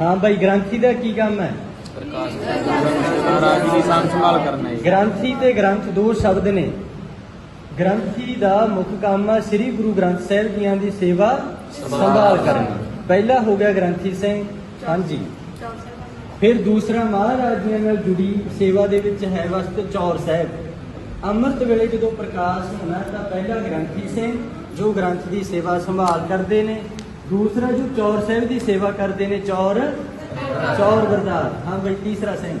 ਹਾਂ ਬਾਈ ਗ੍ਰੰਥੀ ਦਾ ਕੀ ਕੰਮ ਹੈ? ਪ੍ਰਕਾਸ਼ ਮਹਾਰਾਜ ਜੀ ਦੀ ਸਾਂਭ ਸੰਭਾਲ ਕਰਨਾ ਹੈ ਗ੍ਰੰਥੀ ਤੇ ਗ੍ਰੰਥ ਦੋ ਸ਼ਬਦ ਨੇ। ਗ੍ਰੰਥੀ ਦਾ ਮੁੱਖ ਕੰਮ ਹੈ ਸ੍ਰੀ ਗੁਰੂ ਗ੍ਰੰਥ ਸਾਹਿਬ ਜੀਆਂ ਦੀ ਸੇਵਾ ਸੰਭਾਲ ਕਰਨਾ। ਪਹਿਲਾ ਹੋ ਗਿਆ ਗ੍ਰੰਥੀ ਸਿੰਘ। ਹਾਂਜੀ। ਫਿਰ ਦੂਸਰਾ ਮਹਾਰਾਜ ਜੀਆਂ ਨਾਲ ਜੁੜੀ ਸੇਵਾ ਦੇ ਵਿੱਚ ਹੈ ਵਸਤ ਚੌਰ ਸਾਹਿਬ। ਅੰਮ੍ਰਿਤ ਵੇਲੇ ਜਦੋਂ ਪ੍ਰਕਾਸ਼ ਹੋਣਾ ਤਾਂ ਪਹਿਲਾ ਗ੍ਰੰਥੀ ਸਿੰਘ ਜੋ ਗ੍ਰੰਥ ਦੀ ਸੇਵਾ ਸੰਭਾਲ ਕਰਦੇ ਨੇ। ਦੂਸਰਾ ਜੋ ਚੌਰ ਸਾਹਿਬ ਦੀ ਸੇਵਾ ਕਰਦੇ ਨੇ ਚੌਰ? ਚੌਰ ਬਰਦਾਰ ਹਾਂ ਬਈ ਤੀਸਰਾ ਸਿੰਘ।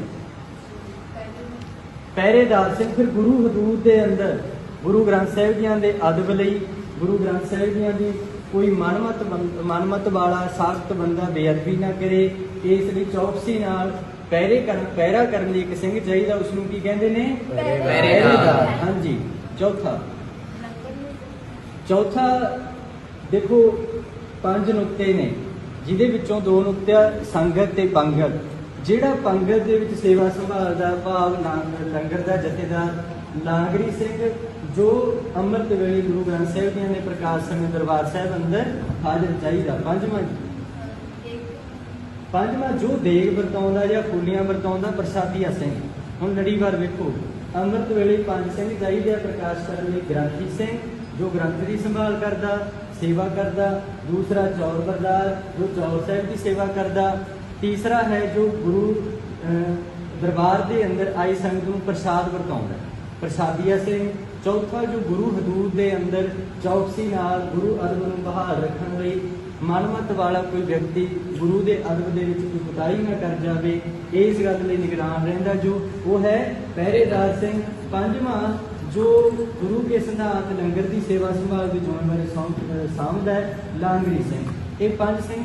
ਪਹਿਰੇਦਾਰ ਸਿੰਘ ਫਿਰ ਗੁਰੂ ਹਦੂਦ ਦੇ ਅੰਦਰ ਗੁਰੂ ਗ੍ਰੰਥ ਸਾਹਿਬ ਜੀਆਂ ਦੇ ਅਦਬ ਲਈ ਗੁਰੂ ਗ੍ਰੰਥ ਸਾਹਿਬ ਜੀਆਂ ਦੀ ਕੋਈ ਮਨਮਤ ਮਨਮਤ ਵਾਲਾ ਸਾਖਤ ਬੰਦਾ ਬੇਅਦਬੀ ਨਾ ਕਰੇ ਇਸ ਲਈ ਚੌਕਸੀ ਨਾਲ ਪਹਿਰੇ ਕਰਨ ਪਹਿਰਾ ਕਰਨ ਲਈ ਇੱਕ ਸਿੰਘ ਚਾਹੀਦਾ ਉਸ ਨੂੰ ਕੀ ਕਹਿੰਦੇ ਨੇ? ਪਹਿਰੇਦਾਰ। ਹਾਂਜੀ। ਚੌਥਾ। ਚੌਥਾ ਦੇਖੋ ਪੰਜ ਨੁਕਤੇ ਨੇ, ਜਿਹਦੇ ਵਿੱਚੋਂ ਦੋ ਨੁਕਤੇ ਸੰਗਤ ਤੇ ਪੰਗਤ। ਜਿਹੜਾ ਪੰਗਤ ਦੇ ਵਿੱਚ ਸੇਵਾ ਸੰਭਾਲ ਦਾ ਭਾਵ ਲੰਗਰ ਦਾ ਜਥੇਦਾਰ ਲਾਂਗਰੀ ਸਿੰਘ, ਜੋ ਅੰਮ੍ਰਿਤ ਵੇਲੇ ਗੁਰੂ ਗ੍ਰੰਥ ਸਾਹਿਬ ਜੀ ਦੇ ਪ੍ਰਕਾਸ਼ ਸਮੇਂ ਦਰਬਾਰ ਸਾਹਿਬ ਅੰਦਰ ਹਾਜ਼ਰ ਚਾਹੀਦਾ ਪੰਜਵਾਂ ਪੰਜਵਾਂ, ਜੋ ਦੇਗ ਵਰਤਾਉਂਦਾ ਜਾਂ ਫੁੱਲੀਆਂ ਵਰਤਾਉਂਦਾ ਪ੍ਰਸਾਦੀਆ ਸਿੰਘ। ਹੁਣ ਲੜੀਵਾਰ ਵੇਖੋ, ਅੰਮ੍ਰਿਤ ਵੇਲੇ ਪੰਜ ਸਿੰਘ ਚਾਹੀਦੇ ਆ ਪ੍ਰਕਾਸ਼ ਕਰਨ ਲਈ। ਗ੍ਰੰਥੀ ਸਿੰਘ, ਜੋ ਗ੍ਰੰਥ ਦੀ ਸੰਭਾਲ ਕਰਦਾ ਸੇਵਾ ਕਰਦਾ, ਦੂਸਰਾ ਚੌਰ ਬਰਦਾਰ, ਜੋ ਚੌਰ ਸਾਹਿਬ ਦੀ ਸੇਵਾ ਕਰਦਾ। ਤੀਸਰਾ ਹੈ ਜੋ ਗੁਰੂ ਦਰਬਾਰ ਦੇ ਅੰਦਰ ਆਈ ਸੰਗਤ ਨੂੰ ਪ੍ਰਸਾਦ ਵਰਤਾਉਂਦਾ। ਪ੍ਰਸਾਦੀਆ ਸਿੰਘ, ਚੌਥਾ ਜੋ ਗੁਰੂ ਹਦੂਦ ਦੇ ਅੰਦਰ ਚੌਕਸੀ ਨਾਲ ਗੁਰੂ ਅਦਬ ਨੂੰ ਬਹਾਲ ਰੱਖਣ ਲਈ ਮਨਮਤ ਵਾਲਾ ਕੋਈ ਵਿਅਕਤੀ ਗੁਰੂ ਦੇ ਅਦਬ ਦੇ ਵਿੱਚ ਕੋਈ ਕੁਤਾਹੀ ਨਾ ਕਰ ਜਾਵੇ, ਇਸ ਗੱਲ ਲਈ ਨਿਗਰਾਨ ਰਹਿੰਦਾ ਜੋ, ਉਹ ਹੈ ਪਹਿਰੇਦਾਰ ਸਿੰਘ, ਪੰਜਵਾਂ ਜੋ ਗੁਰੂ ਕੇ ਸਿਧਾਂਤ ਲੰਗਰ ਦੀ ਸੇਵਾ ਸੰਭਾਲ ਦੀ ਜ਼ਿੰਮੇਵਾਰੀ ਸੌਂਪ- ਅਹ ਸਾਂਭਦਾ ਹੈ, ਲਾਂਗਰੀ ਸਿੰਘ। ਇਹ ਪੰਜ ਸਿੰਘ